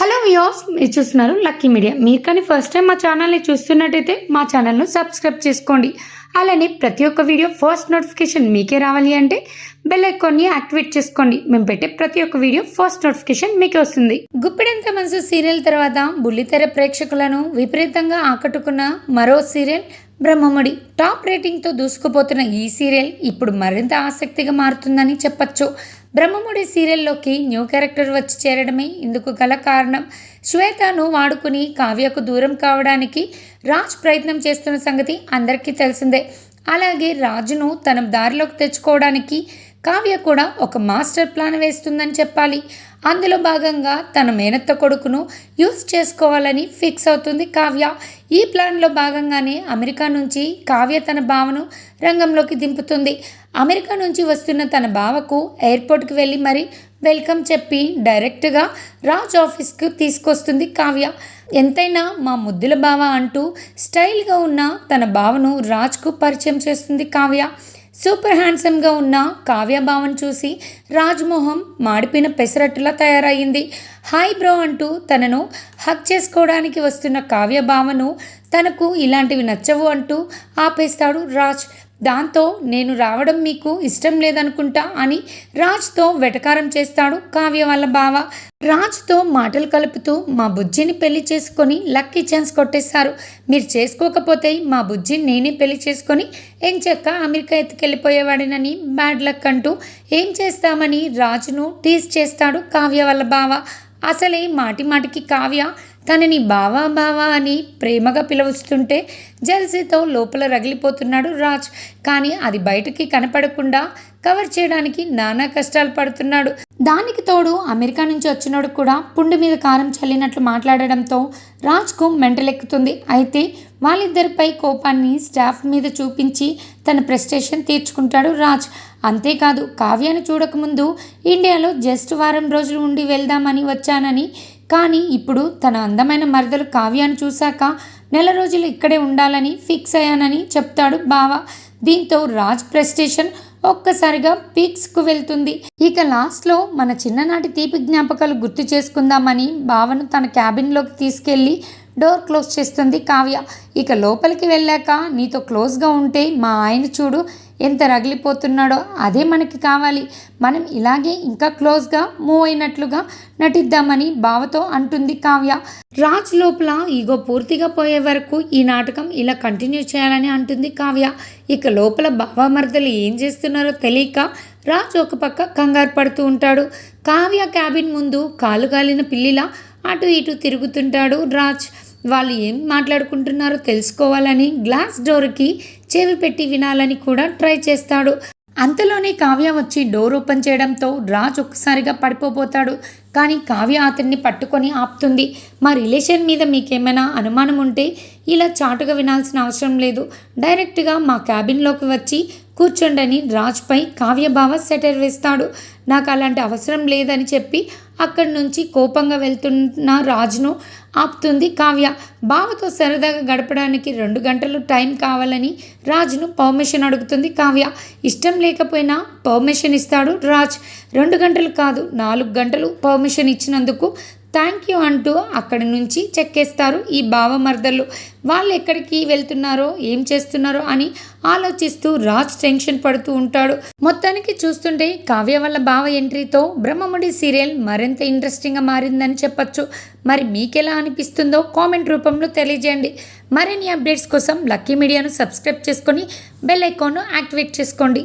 Hello views మీరు చూస్తున్నారు lucky media. మీరు కానీ ఫస్ట్ టైం మా ఛానల్ని చూస్తున్నట్టయితే మా ఛానల్ను సబ్స్క్రైబ్ చేసుకోండి. అలానే ప్రతి ఒక్క వీడియో ఫస్ట్ నోటిఫికేషన్ మీకే రావాలి అంటే బెల్ ఐకాన్ని యాక్టివేట్ చేసుకోండి. మేము పెట్టే ప్రతి ఒక్క వీడియో ఫస్ట్ నోటిఫికేషన్ మీకే వస్తుంది. గుప్పెడంత మనసు సీరియల్ తర్వాత బుల్లితెర ప్రేక్షకులను విపరీతంగా ఆకట్టుకున్న మరో సీరియల్ బ్రహ్మముడి టాప్ రేటింగ్తో దూసుకుపోతున్న ఈ సీరియల్ ఇప్పుడు మరింత ఆసక్తిగా మారుతుందని చెప్పొచ్చు. బ్రహ్మముడి సీరియల్లోకి న్యూ క్యారెక్టర్ వచ్చి చేరడమే ఇందుకు గల కారణం. శ్వేతను వాడుకుని కావ్యకు దూరం కావడానికి రాజ్ ప్రయత్నం చేస్తున్న సంగతి అందరికీ తెలిసిందే. అలాగే రాజును తన దారిలోకి తెచ్చుకోవడానికి కావ్య కూడా ఒక మాస్టర్ ప్లాన్ వేస్తుందని చెప్పాలి. అందులో భాగంగా తన మేనత్త కొడుకును యూజ్ చేసుకోవాలని ఫిక్స్ అవుతుంది కావ్య. ఈ ప్లాన్లో భాగంగానే అమెరికా నుంచి కావ్య తన బావను రంగంలోకి దింపుతుంది. అమెరికా నుంచి వస్తున్న తన బావకు ఎయిర్పోర్ట్కి వెళ్ళి మరి వెల్కమ్ చెప్పి డైరెక్ట్గా రాజ్ ఆఫీస్కు తీసుకొస్తుంది కావ్య. ఎంతైనా మా ముద్దుల బావ అంటూ స్టైల్గా ఉన్న తన బావను రాజ్కు పరిచయం చేస్తుంది కావ్య. సూపర్ హ్యాండ్సమ్గా ఉన్న కావ్యభావం చూసి రాజ్మోహం మాడిపిన పెసరట్టులా తయారయ్యింది. హాయ్ బ్రో అంటూ తనను హక్ చేసుకోవడానికి వస్తున్న కావ్య భావను తనకు ఇలాంటివి నచ్చవు అంటూ ఆపేస్తాడు రాజ్. దాంతో నేను రావడం మీకు ఇష్టం లేదనుకుంటా అని రాజ్తో వెటకారం చేస్తాడు కావ్య వాళ్ళ బావ. రాజ్తో మాటలు కలుపుతూ మా బుజ్జిని పెళ్ళి చేసుకొని లక్కీ ఛాన్స్ కొట్టేశారు. మీరు చేసుకోకపోతే మా బుజ్జిని నేనే పెళ్ళి చేసుకొని ఎంచక్క అమెరికా ఎత్తుకెళ్ళిపోయేవాడినని బ్యాడ్ లక్ అంటూ ఏం చేస్తామని రాజును టీజ్ చేస్తాడు కావ్య వాళ్ళ బావ. అసలే మాటి మాటికి కావ్య తనని బావా బావా అని ప్రేమగా పిలవస్తుంటే జల్సీతో లోపల రగిలిపోతున్నాడు రాజ్. కానీ అది బయటకి కనపడకుండా కవర్ చేయడానికి నానా కష్టాలు పడుతున్నాడు. దానికి తోడు అమెరికా నుంచి వచ్చినోడు కూడా పుండు మీద కారం చల్లినట్లు మాట్లాడడంతో రాజ్కు మెంటలెక్కుతుంది. అయితే వాళ్ళిద్దరిపై కోపాన్ని స్టాఫ్ మీద చూపించి తన ప్రెస్టేషన్ తీర్చుకుంటాడు రాజ్. అంతేకాదు కావ్యాన్ని చూడకముందు ఇండియాలో జస్ట్ వారం రోజులు ఉండి వెళ్దామని వచ్చానని కానీ ఇప్పుడు తన అందమైన మరదలు కావ్యాన్ని చూశాక నెల రోజులు ఇక్కడే ఉండాలని ఫిక్స్ అయ్యానని చెప్తాడు బావ. దీంతో రాజ్ ప్రెస్టేషన్ ఒక్కసారిగా పీక్స్కు వెళ్తుంది. ఇక లాస్ట్లో మన చిన్ననాటి తీపి జ్ఞాపకాలు గుర్తు చేసుకుందామని బావను తన క్యాబిన్లోకి తీసుకెళ్ళి డోర్ క్లోజ్ చేస్తుంది కావ్య. ఇక లోపలికి వెళ్ళాక నీతో క్లోజ్గా ఉంటే మా ఆయన చూడు ఎంత రగిలిపోతున్నాడో అదే మనకి కావాలి. మనం ఇలాగే ఇంకా క్లోజ్గా మూవ్ అయినట్లుగా నటిద్దామని బావతో అంటుంది కావ్య. రాజ్ లోపల ఈగో పూర్తిగా పోయే వరకు ఈ నాటకం ఇలా కంటిన్యూ చేయాలని అంటుంది కావ్య. ఇక లోపల బావ మరదలు ఏం చేస్తున్నారో తెలియక రాజ్ ఒక పక్క కంగారు పడుతూ ఉంటాడు. కావ్య క్యాబిన్ ముందు కాలు గాలిన పిల్లిలా అటు ఇటు తిరుగుతుంటాడు రాజ్. వాళ్ళు ఏం మాట్లాడుకుంటున్నారో తెలుసుకోవాలని గ్లాస్ డోర్కి చెవి పెట్టి వినాలని కూడా ట్రై చేస్తాడు. అంతలోనే కావ్య వచ్చి డోర్ ఓపెన్ చేయడంతో రాజ్ ఒక్కసారిగా పడిపోబోతాడు. కానీ కావ్య అతన్ని పట్టుకొని ఆపుతుంది. మా రిలేషన్ మీద మీకేమైనా అనుమానం ఉంటే ఇలా చాటుగా వినాల్సిన అవసరం లేదు. డైరెక్ట్గా మా క్యాబిన్లోకి వచ్చి కూర్చోండని రాజ్పై కావ్యభావ సెటర్ వేస్తాడు. నాకు అలాంటి అవసరం లేదని చెప్పి అక్కడి నుంచి కోపంగా వెళ్తున్న రాజును ఆపుతుంది కావ్య. బావతో సరదాగా గడపడానికి రెండు గంటలు టైం కావాలని రాజును పర్మిషన్ అడుగుతుంది కావ్య. ఇష్టం లేకపోయినా పర్మిషన్ ఇస్తాడు రాజ్. రెండు గంటలు కాదు నాలుగు గంటలు పర్మిషన్ ఇచ్చినందుకు థ్యాంక్ యూ అంటూ అక్కడి నుంచి చెక్కేస్తారు ఈ బావమర్దలు. వాళ్ళు ఎక్కడికి వెళ్తున్నారో ఏం చేస్తున్నారో అని ఆలోచిస్తూ రాజ్ టెన్షన్ పడుతూ ఉంటాడు. మొత్తానికి చూస్తుంటే కావ్య వల్ల బావ ఎంట్రీతో బ్రహ్మముడి సీరియల్ మరింత ఇంట్రెస్టింగ్గా మారిందని చెప్పొచ్చు. మరి మీకెలా అనిపిస్తుందో కామెంట్ రూపంలో తెలియజేయండి. మరిన్ని అప్డేట్స్ కోసం లక్కీ మీడియాను సబ్స్క్రైబ్ చేసుకొని బెల్ ఐకాన్ను యాక్టివేట్ చేసుకోండి.